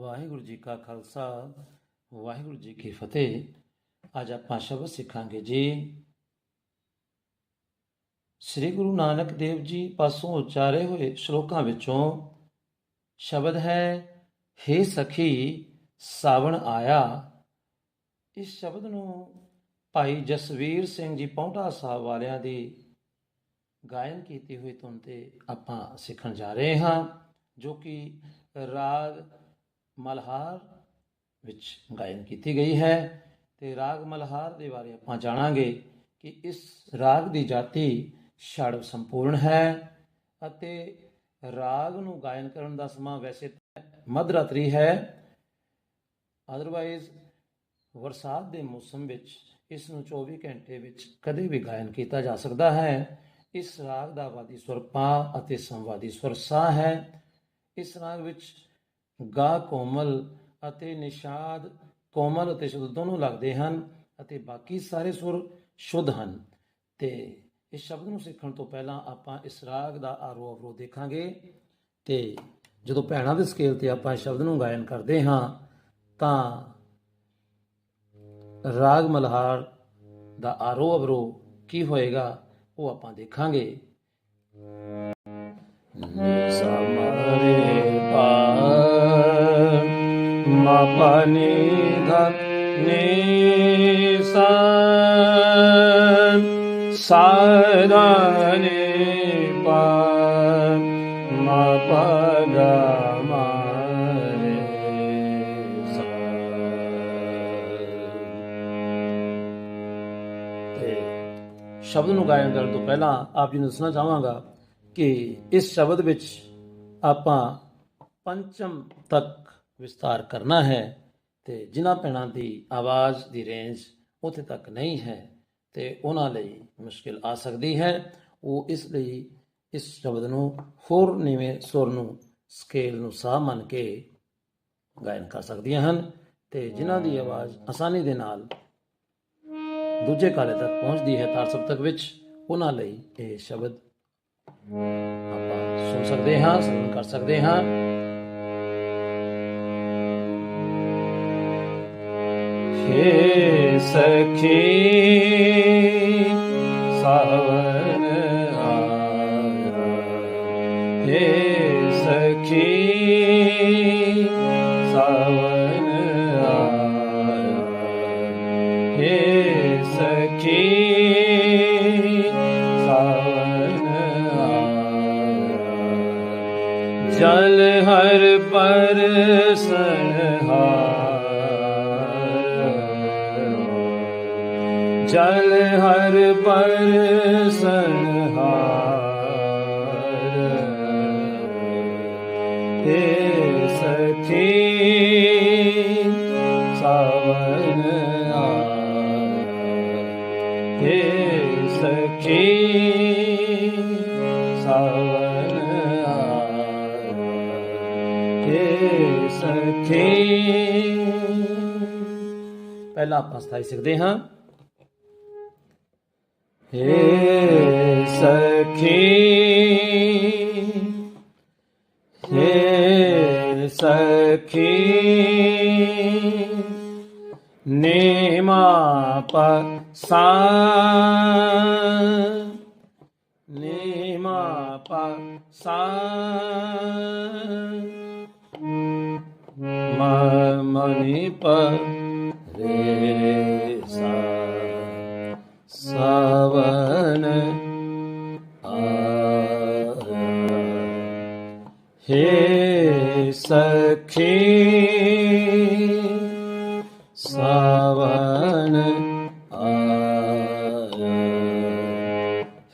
ਵਾਹਿਗੁਰੂ ਜੀ ਕਾ ਖਾਲਸਾ, ਵਾਹਿਗੁਰੂ ਜੀ ਕੀ ਫਤਿਹ। ਅੱਜ ਆਪਾਂ ਸ਼ਬਦ ਸਿੱਖਾਂਗੇ ਜੀ। ਸ੍ਰੀ ਗੁਰੂ ਨਾਨਕ ਦੇਵ ਜੀ ਪਾਸੋਂ ਉਚਾਰੇ ਹੋਏ ਸ਼ਲੋਕਾਂ ਵਿੱਚੋਂ ਸ਼ਬਦ ਹੈ हे ਸਖੀ, ਸਾਵਣ ਆਇਆ। ਇਸ ਸ਼ਬਦ ਨੂੰ ਭਾਈ ਜਸਵੀਰ ਸਿੰਘ ਜੀ ਪੌਂਟਾ ਸਾਹਿਬ ਵਾਲਿਆਂ ਦੀ ਗਾਇਨ ਕੀਤੀ ਹੋਈ ਧੁਨ ਤੇ ਆਪਾਂ ਸਿੱਖਣ ਜਾ ਰਹੇ ਹਾਂ, ਜੋ ਕਿ ਰਾਗ ਮਲਹਾਰ ਵਿੱਚ ਗਾਇਨ ਕੀਤੀ ਗਈ ਹੈ ਤੇ ਰਾਗ ਮਲਹਾਰ ਦੇ ਬਾਰੇ ਆਪਾਂ ਜਾਣਾਂਗੇ ਕਿ ਇਸ ਰਾਗ ਦੀ ਜਾਤੀ ਛੜ ਸੰਪੂਰਨ ਹੈ ਅਤੇ ਰਾਗ ਨੂੰ ਗਾਇਨ ਕਰਨ ਦਾ ਸਮਾਂ ਵੈਸੇ ਤਾਂ ਮੱਧਰਾਤਰੀ ਹੈ। ਅਦਰਵਾਈਜ਼ ਬਰਸਾਤ ਦੇ ਮੌਸਮ ਵਿੱਚ ਇਸ ਨੂੰ 24 ਘੰਟੇ ਵਿੱਚ ਕਦੇ ਵੀ ਗਾਇਨ ਕੀਤਾ ਜਾ ਸਕਦਾ ਹੈ। ਇਸ ਰਾਗ ਦਾ ਵਾਦੀ ਸਵਰ ਪਾ ਅਤੇ ਸੰਵਾਦੀ ਸਵਰ ਸਾ ਹੈ। ਇਸ ਰਾਗ ਵਿੱਚ ਗਾ ਕੋਮਲ ਅਤੇ ਨਿਸ਼ਾਦ ਕੋਮਲ ਅਤੇ ਸ਼ੁੱਧ ਦੋਨੋਂ ਲੱਗਦੇ ਹਨ ਅਤੇ ਬਾਕੀ ਸਾਰੇ ਸੁਰ ਸ਼ੁੱਧ ਹਨ। ਤੇ ਇਸ ਸ਼ਬਦ ਨੂੰ ਸਿੱਖਣ ਤੋਂ ਪਹਿਲਾਂ ਆਪਾਂ ਇਸ ਰਾਗ ਦਾ ਆਰੋ ਅਵਰੋਹ ਦੇਖਾਂਗੇ। ਤੇ ਜਦੋਂ ਭੈਣਾਂ ਦੇ ਸਕੇਲ ਤੇ ਆਪਾਂ ਇਸ ਸ਼ਬਦ ਨੂੰ ਗਾਇਨ ਕਰਦੇ ਹਾਂ, ਤਾਂ ਰਾਗ ਮਲਹਾਰ ਦਾ ਆਰੋ ਅਵਰੋਹ ਕੀ ਹੋਏਗਾ ਉਹ ਆਪਾਂ ਦੇਖਾਂਗੇ। ਨੀ ਸਮਰੇ ਮਾ ਪਾਨੀ ਧਾ ਨੀ ਸਾ ਸਾਦਾ ਨੀ ਪਾ ਮਾ ਪਾ ਗਾ ਮਾ ਰੇ ਸਾ ਤੇ ਸ਼ਬਦ ਨੂੰ ਗਾਇਨ ਕਰਨ ਤੋਂ ਪਹਿਲਾਂ ਆਪ ਜੀ ਨੂੰ ਦੱਸਣਾ ਚਾਹਾਂਗਾ ਕਿ ਇਸ ਸ਼ਬਦ ਵਿੱਚ ਆਪਾਂ ਪੰਚਮ ਤੱਕ ਵਿਸਤਾਰ ਕਰਨਾ ਹੈ ਤੇ ਜਿਨ੍ਹਾਂ ਭੈਣਾਂ ਦੀ ਆਵਾਜ਼ ਦੀ ਰੇਂਜ ਉੱਥੇ ਤੱਕ ਨਹੀਂ ਹੈ ਤੇ ਉਹਨਾਂ ਲਈ ਮੁਸ਼ਕਿਲ ਆ ਸਕਦੀ ਹੈ। ਉਹ ਇਸ ਲਈ ਇਸ ਸ਼ਬਦ ਨੂੰ ਹੋਰ ਨੀਵੇਂ ਸੁਰ ਨੂੰ, ਸਕੇਲ ਨੂੰ ਸਾਹ ਮੰਨ ਕੇ ਗਾਇਨ ਕਰ ਸਕਦੀਆਂ ਹਨ ਤੇ ਜਿਨ੍ਹਾਂ ਦੀ ਆਵਾਜ਼ ਆਸਾਨੀ ਦੇ ਨਾਲ ਦੂਜੇ ਕਾਲੇ ਤੱਕ ਪਹੁੰਚਦੀ ਹੈ ਤਾਰ ਸਬਤਕ ਵਿੱਚ, ਉਹਨਾਂ ਲਈ ਇਹ ਸ਼ਬਦ ਆਪਾਂ ਸੁਣ ਸਕਦੇ ਹਾਂ, ਸਰਵਣ ਕਰ ਸਕਦੇ ਹਾਂ। हे सखी सावन आया हे सखी सावन आया हे सखी जल हर पर सनहा ਜਲ ਹਰ ਪਰਸਨ ਜਲ ਤੇ ਸਖੀ ਸਾਵਨ ਤੇ ਸਖੀ ਸਾਵਨ ਤੇ ਸਖੀ ਪਹਿਲਾਂ ਆਪਾਂ ਸਥਾਈ ਸਕਦੇ ਹਾਂ। हे सखी हे सखी नेमाप सा नेमाप सा मणिप रे सा। सावन हे सखी सावन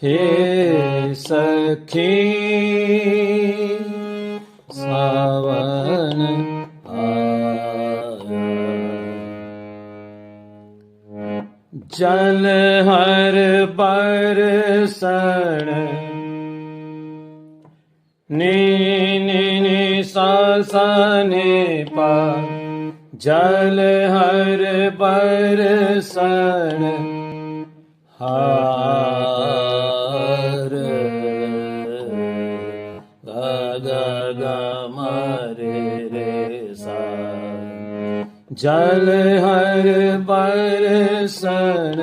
हे सखी सावन जल हर ब्रण नीनि सन प पा। जल हर ब्रण जल हर हरि। परसन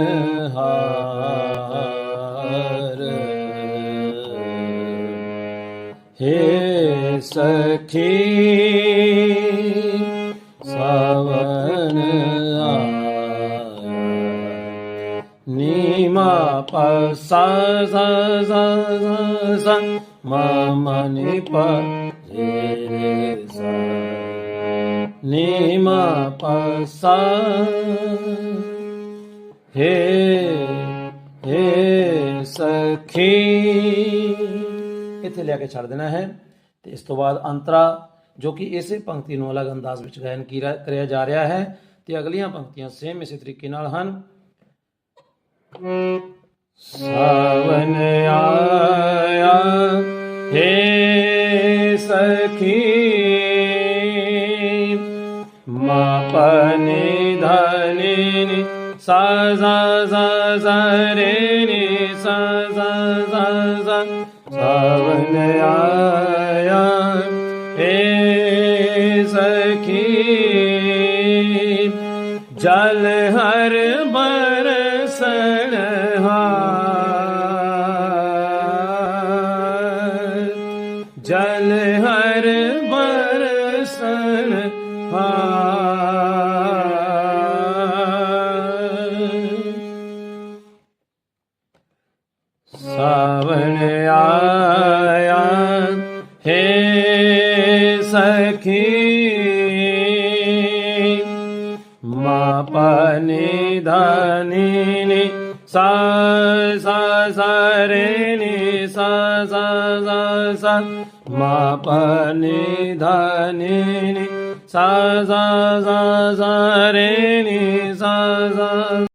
हे सखी सवन नि ਨੀਮਾ ਪ ਹੇ ਹੇ ਸਖੀ ਇੱਥੇ ਲਿਆ ਕੇ ਛੱਡ ਦੇਣਾ ਹੈ ਤੇ ਇਸ ਤੋਂ ਬਾਅਦ ਅੰਤਰਾ ਜੋ ਕਿ ਇਸੇ ਪੰਕਤੀ ਨੂੰ ਅਲੱਗ ਅੰਦਾਜ਼ ਵਿੱਚ ਗਾਇਨ ਕੀਰਾ- ਕਰਿਆ ਜਾ ਰਿਹਾ ਹੈ ਤੇ ਅਗਲੀਆਂ ਪੰਕਤੀਆਂ ਸੇਮ ਇਸੇ ਤਰੀਕੇ ਨਾਲ ਹਨ ਸਾਵਨ ਆਇਆ ਹੇ ਸਖੀ पनि धनि नि सा जा जा जा रे नि सा जा जा जा सावन आया हे सखी जल हर बरसन जल हर बरसन हा नि धनि सा रे सा सा मा धनि निरे सा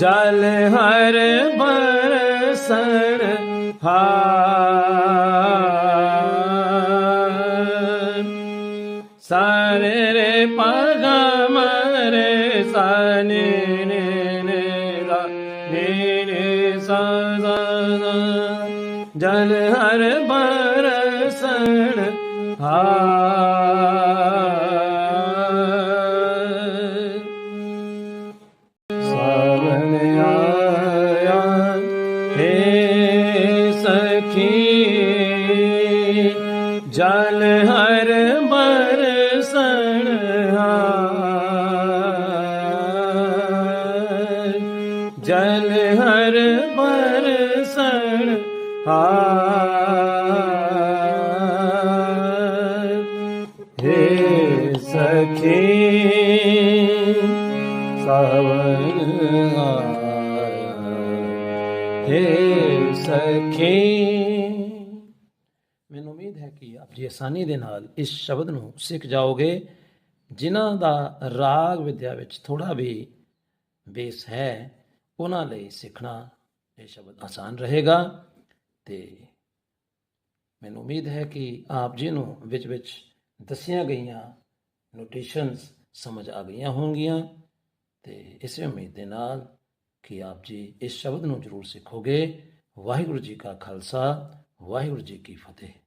जल हर बरसर सारे रे पगम रे सने रे रे रे रे सा जल हर ਸਾਵਣ ਆਇਆ ਸਖੀ ਜਲ ਹਰ ਬਰਸਣ ਹਾਰ ਜਲ ਹਰ ਬਰਸਣ ਹਾਰ ਹੇ ਸਖੀ ਸਾਵਣ ਆਇਆ ਹੇ ਮੈਨੂੰ ਉਮੀਦ ਹੈ ਕਿ ਆਪ ਜੀ ਆਸਾਨੀ ਦੇ ਨਾਲ ਇਸ ਸ਼ਬਦ ਨੂੰ ਸਿੱਖ ਜਾਓਗੇ, ਜਿਨ੍ਹਾਂ ਦਾ ਰਾਗ ਵਿਦਿਆ ਵਿੱਚ ਥੋੜਾ ਵੀ ਬੇਸ ਹੈ, ਉਹਨਾਂ ਲਈ ਸਿੱਖਣਾ ਇਹ ਸ਼ਬਦ ਆਸਾਨ ਰਹੇਗਾ। ਤੇ ਮੈਨੂੰ ਉਮੀਦ ਹੈ ਕਿ ਆਪ ਜੀ ਨੂੰ ਵਿੱਚ ਵਿੱਚ ਦੱਸੀਆਂ ਗਈਆਂ ਨੋਟੇਸ਼ਨਸ ਸਮਝ ਆ ਗਈਆਂ ਹੋਣਗੀਆਂ। ਤੇ ਇਸੇ ਉਮੀਦ ਦੇ ਨਾਲ ਕਿ ਆਪ ਜੀ ਇਸ ਸ਼ਬਦ ਨੂੰ ਜ਼ਰੂਰ ਸਿੱਖੋਗੇ। ਵਾਹਿਗੁਰੂ ਜੀ ਕਾ ਖਾਲਸਾ, ਵਾਹਿਗੁਰੂ ਜੀ ਕੀ ਫਤਿਹ।